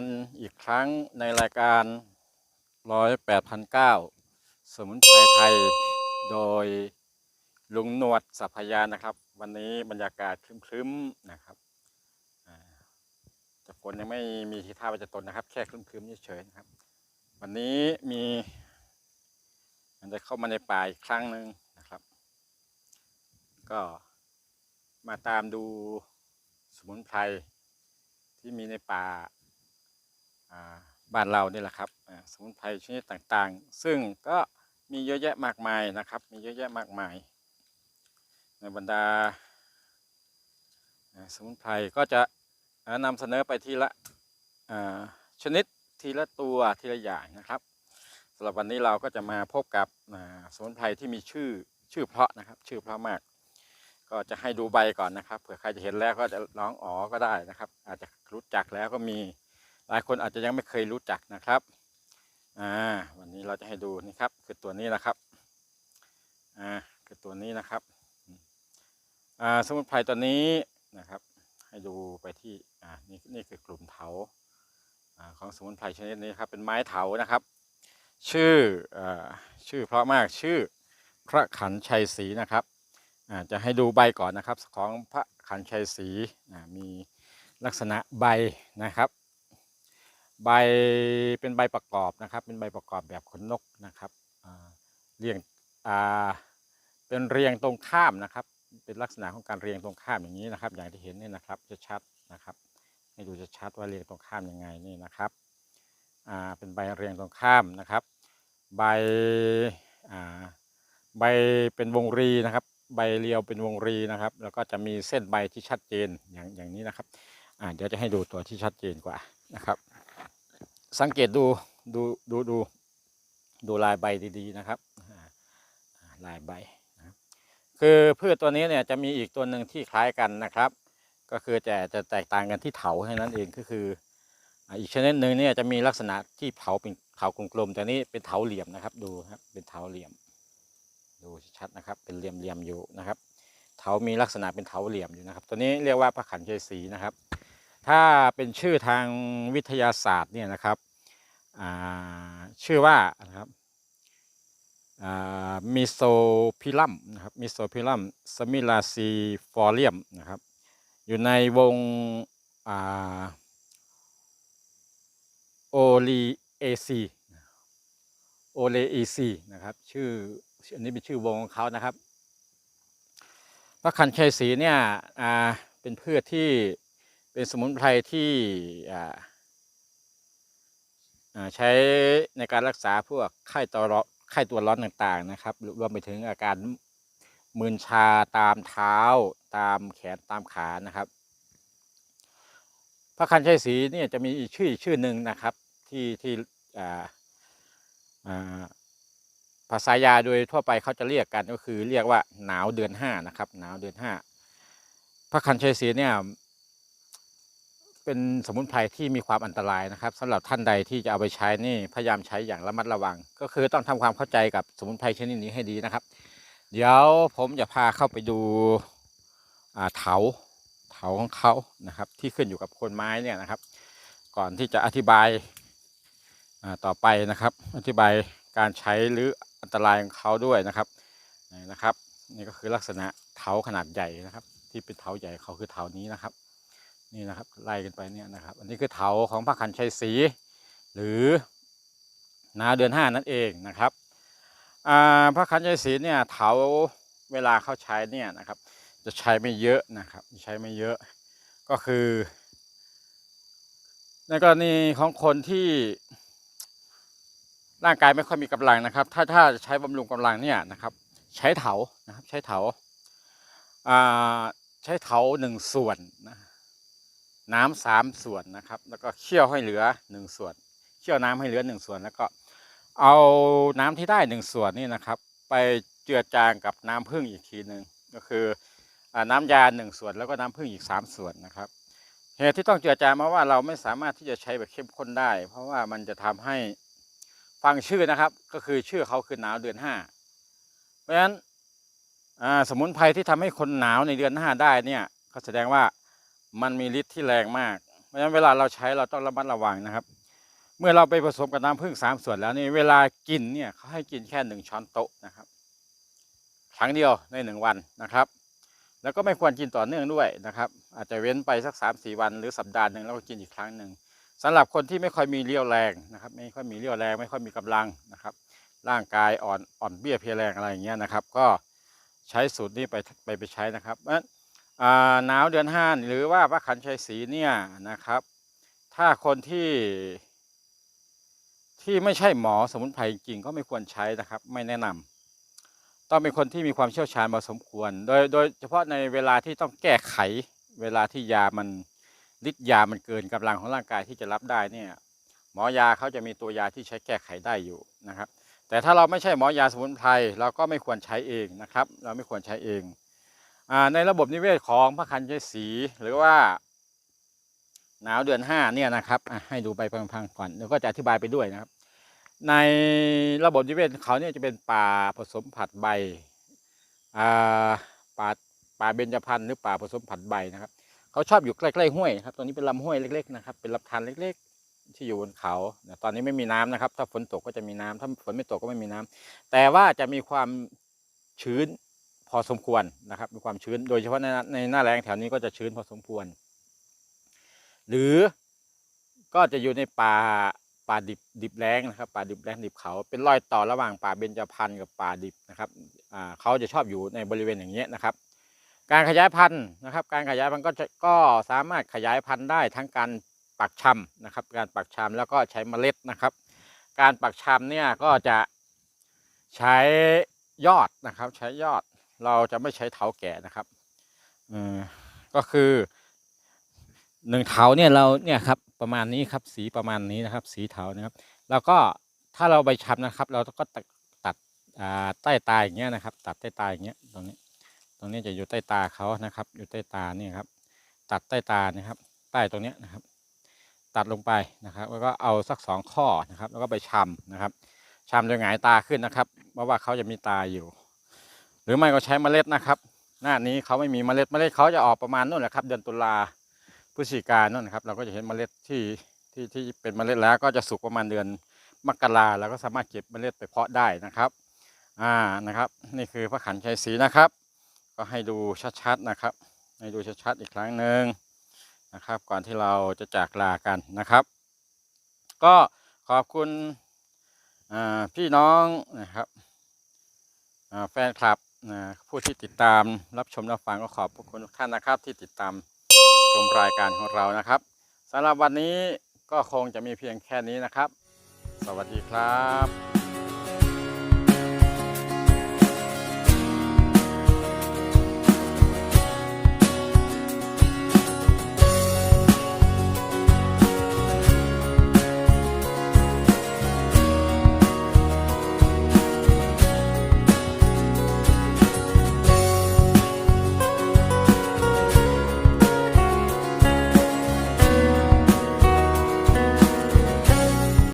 กันอีกครั้งในรายการร้อยแปดพันเก้าสมุนไพรไทยโดยลุงหนวดสัพพยานะครับ วันนี้บรรยากาศครึ้มๆนะครับแต่ฝนยังไม่มีทีท่าว่าจะตกนะครับ แค่ครึ้มๆเฉยๆนะครับ วันนี้มี มันได้เข้ามาในป่าอีกครั้งหนึ่งนะครับ ก็มาตามดูสมุนไพรที่มีในป่า บ้านเรานี่แหละครับสมุนไพรชนิดต่างๆ ซึ่งก็มีเยอะแยะมากมายนะครับ มีเยอะแยะมากมาย ในบรรดาสมุนไพรก็จะอ่านำเสนอไปทีละชนิดทีละตัวทีละอย่างนะครับสำหรับวันนี้เราก็จะมาพบกับสมุนไพรที่มีชื่อชื่อเพราะนะครับ ชื่อเพราะมาก ก็จะให้ดูใบก่อนนะครับเผื่อใครจะเห็นแล้วก็จะร้องอ๋อก็ได้นะครับ อาจจะรู้จักแล้วก็มี หลายคนอาจจะยังไม่เคยรู้จักนะครับอ่าวันนี้เราจะให้ดูนี่ครับคือตัวนี้นะครับอ่าคือตัวนี้นะครับอ่าสมุนไพรตัวนี้นะครับ ให้ดูไปที่อ่านี่นี่คือกลุ่มเถาอ่าของสมุนไพรชนิดนี้ครับเป็นไม้เถานะครับ ชื่ออาชื่อเพราะมากชื่อพระขันชัยศรีนะครับอ่าจะให้ดูใบก่อนนะครับของพระขันชัยศรีอ่ามีลักษณะใบนะครับ ใบเป็นใบประกอบนะครับ เป็นใบประกอบแบบขนนกนะครับเรียงเป็นเรียงตรงข้ามนะครับ เป็นลักษณะของการเรียงตรงข้ามอย่างนี้นะครับ อย่างที่เห็นนี่นะครับจะชัดนะครับ ให้ดูจะชัดว่าเรียงตรงข้ามยังไงนี่นะครับเป็นใบเรียงตรงข้ามนะครับ ใบใบเป็นวงรีนะครับ ใบเรียวเป็นวงรีนะครับ แล้วก็จะมีเส้นใบที่ชัดเจนอย่างอย่างนี้นะครับเดี๋ยวจะให้ดูตัวที่ชัดเจนกว่านะครับ สังเกตดูดูดูดูดูลายใบดีๆนะครับลายใบนะคือพืชตัวนี้เนี่ยจะมีอีกตัวหนึ่งที่คล้ายกันนะครับ ก็คือจะจะแตกต่างกันที่เถาแค่นั้นเองก็คือ อีกชนิดหนึ่งเนี่ยจะมีลักษณะที่เถาเป็นเถากลมๆแต่นี้เป็นเถาเหลี่ยมนะครับ ดูครับเป็นเถาเหลี่ยม ดูชัดนะครับ เป็นเหลี่ยมๆอยู่นะครับ เถามีลักษณะเป็นเถาเหลี่ยมอยู่นะครับ ตัวนี้เรียกว่าพระขันชัยสีนะครับ ถ้าเป็นชื่อทางวิทยาศาสตร์เนี่ยนะครับชื่อว่านะครับมิโซพิลัมนะครับมิโซพิลัมสมิลาซีฟอเรียมนะครับ อยู่ในวงโอลีเอซีโอเลเอซีนะครับ ชื่ออันนี้เป็นชื่อวงของเขานะครับพระคันชัยศรีเนี่ยเป็นพืชที่ เป็นสมุนไพรที่ใช้ในการรักษาพวกไข้ตัวร้อนไข้ตัวร้อนต่างๆนะครับ รวมไปถึงอาการมึนชาตามเท้า ตามแขนตามขานะครับ พระคันชัยศรีเนี่ยจะมีชื่อชื่อหนึ่งนะครับที่ที่ภาษายาโดยทั่วไปเขาจะเรียกกันก็คือเรียกว่าหนาวเดือนห้านะครับ หนาวเดือนห้าพระคันชัยศรีเนี่ย เป็นสมุนไพรที่มีความอันตรายนะครับสำหรับท่านใดที่จะเอาไปใช้นี่พยายามใช้อย่างระมัดระวัง ก็คือต้องทำความเข้าใจกับสมุนไพรชนิดนี้ให้ดีนะครับ เดี๋ยวผมจะพาเข้าไปดูอ่าเถาเถาของเขานะครับ ที่ขึ้นอยู่กับโคนไม้เนี่ยนะครับ ก่อนที่จะอธิบายาต่อไปนะครับ อธิบายการใช้หรืออันตรายของเขาด้วยนะครับนี่นะครับ นี่ก็คือลักษณะเถาขนาดใหญ่นะครับ ที่เป็นเถาใหญ่เขาคือเถานี้นะครับ นี่นะครับไล่กันไปเนี่ยนะครับ อันนี้คือเถาของพระขันชัยศรีหรือนาเดือนห้านั่นเองนะครับพระขันชัยศรีเนี่ยเถาเวลาเขาใช้เนี่ยนะครับ จะใช้ไม่เยอะนะครับ ใช้ไม่เยอะก็คือ ในกรณีของคนที่ร่างกายไม่ค่อยมีกำลังนะครับ ถ้าถ้าจะใช้บำรุงกำลังเนี่ยนะครับ ใช้เถานะครับใช้เถาใช้เถาหนึ่งส่วนนะ น้ำสามส่วนนะครับ แล้วก็เคี่ยวให้เหลือหนึ่งส่วนเคี่ยวน้ำให้เหลือหนึ่งส่วน แล้วก็เอาน้ำที่ได้หนึ่งส่วนนี่นะครับ ไปเจือจางกับน้ำผึ้งอีกทีหนึ่งก็คืออน้ำยาหนึ่งส่วนแล้วก็น้ำผึ้งอีกสามส่วนนะครับเหตุที่ต้องเจือจางมาว่าเราไม่สามารถที่จะใช้แบบเข้มข้นได้ เพราะว่ามันจะทำให้ฟังชื่อนะครับ ก็คือชื่อเขาคือหนาวเดือนห้าเพราะฉะนั้นสมุนไพรที่ทำให้คนหนาวในเดือนห้าได้เนี่ยก็แสดงว่า มันมีฤทธิ์ที่แรงมาก เพราะฉะนั้นเวลาเราใช้เราต้องระมัดระวังนะครับ เมื่อเราไปผสมกับน้ำผึ้งสามส่วนแล้วนี่เวลากินเนี่ยเขาให้กินแค่หนึ่งช้อนโต๊ะนะครับ ครั้งเดียวในหนึ่งวันนะครับ แล้วก็ไม่ควรกินต่อเนื่องด้วยนะครับ อาจจะเว้นไปสักสามสี่วันหรือสัปดาห์หนึ่งแล้วก็กินอีกครั้งหนึ่งสำหรับคนที่ไม่ค่อยมีเรี่ยวแรงนะครับ ไม่ค่อยมีเรี่ยวแรงไม่ค่อยมีกำลังนะครับ ร่างกายอ่อนอ่อนเบี้ยเพลียแรงอะไรอย่างเงี้ยนะครับ ก็ใช้สูตรนี้ไปไปไปใช้นะครับเพราะฉะนั้น หนาวเดือนห้าหรือว่าพระขันชัยศรีเนี่ยนะครับ ถ้าคนที่ที่ไม่ใช่หมอสมุนไพรจริงก็ไม่ควรใช้นะครับ ไม่แนะนำต้องเป็นคนที่มีความเชี่ยวชาญพอสมควร โดยโดยเฉพาะในเวลาที่ต้องแก้ไข เวลาที่ยามันฤทธิ์ยามันเกินกำลังของร่างกายที่จะรับได้เนี่ยหมอยาเขาจะมีตัวยาที่ใช้แก้ไขได้อยู่นะครับ แต่ถ้าเราไม่ใช่หมอยาสมุนไพรเราก็ไม่ควรใช้เองนะครับ เราไม่ควรใช้เอง ในระบบนิเวศของพระคันชัยศรีหรือว่า หนาวเดือนห้าเนี่ยนะครับให้ดูไปพังๆก่อนแล้วก็จะอธิบายไปด้วยนะครับ ในระบบนิเวศเขาเนี่ยจะเป็นป่าผสมผัดใบป่าป่าเบญจพรรณหรือป่าผสมผัดใบนะครับเขาชอบอยู่ใกล้ๆห้วยครับตรงนี้เป็นลำห้วยเล็กๆนะครับเป็นลำธารเล็กๆ ที่อยู่บนเขาแต่ตอนนี้ไม่มีน้ำนะครับ ถ้าฝนตกก็จะมีน้ำถ้าฝนไม่ตกก็ไม่มีน้ำแต่ว่าจะมีความชื้น พอสมควรนะครับ มีความชื้น โดยเฉพาะในในหน้าแรงแถวนี้ก็จะชื้นพอสมควร หรือก็จะอยู่ในป่าป่าดิบดิบแรงนะครับ ป่าดิบแรงดิบเขาเป็นรอยต่อระหว่างป่าเบญจพรรณกับป่าดิบนะครับอ่าเขาจะชอบอยู่ในบริเวณอย่างเงี้ยนะครับ การขยายพันธุ์นะครับ การขยายพันธุ์ก็จะก็สามารถขยายพันธุ์ได้ทั้งการปักชำนะครับ การปักชำแล้วก็ใช้เมล็ดนะครับ การปักชำเนี่ยก็จะใช้ยอดนะครับ ใช้ยอด เราจะไม่ใช้เถาแก่นะครับก็คือหนึ่งเถาเนี่ยเราเนี่ยครับประมาณนี้ครับสีประมาณนี้นะครับ สีเถานะครับ แล้วก็ถ้าเราไปชำนะครับ เราก็ตัดตัดอ่าใต้ตาอย่างเงี้ยนะครับ ตัดใต้ตาอย่างเงี้ยตรงนี้ ตรงนี้จะอยู่ใต้ตาเขานะครับ อยู่ใต้ตานี่ครับ ตัดใต้ตานะครับ ใต้ตรงเนี้ยนะครับ ตัดลงไปนะครับ แล้วก็เอาสักสองข้อนะครับ แล้วก็ไปชำนะครับชำโดยหงายตาขึ้นนะครับ เพราะว่าเขาจะมีตาอยู่ รือไม่ก็ใช้เมล็ดนะครับ หน้านี้เขาไม่มีเมล็ดเมล็ดเขาจะออกประมาณนู่นแหละครับ เดือนตุลาพฤศจิกายนนู่นนะครับ เราก็จะเห็นเมล็ดที่ที่ที่เป็นเมล็ดแล้วก็จะสุกประมาณเดือนมกราแล้วก็สามารถเก็บเมล็ดไปเพาะได้นะครับอ่านะครับ นี่คือพระขันชัยศรีนะครับ ก็ให้ดูชัดๆนะครับ ให้ดูชัดๆอีกครั้งหนึ่งนะครับ ก่อนที่เราจะจากลากันนะครับ ก็ขอบคุณพี่น้องนะครับแฟนคลับ ผู้ที่ติดตามรับชมรับฟังก็ขอบคุณทุกท่านนะครับ ที่ติดตามชมรายการของเรานะครับสำหรับวันนี้ก็คงจะมีเพียงแค่นี้นะครับ สวัสดีครับ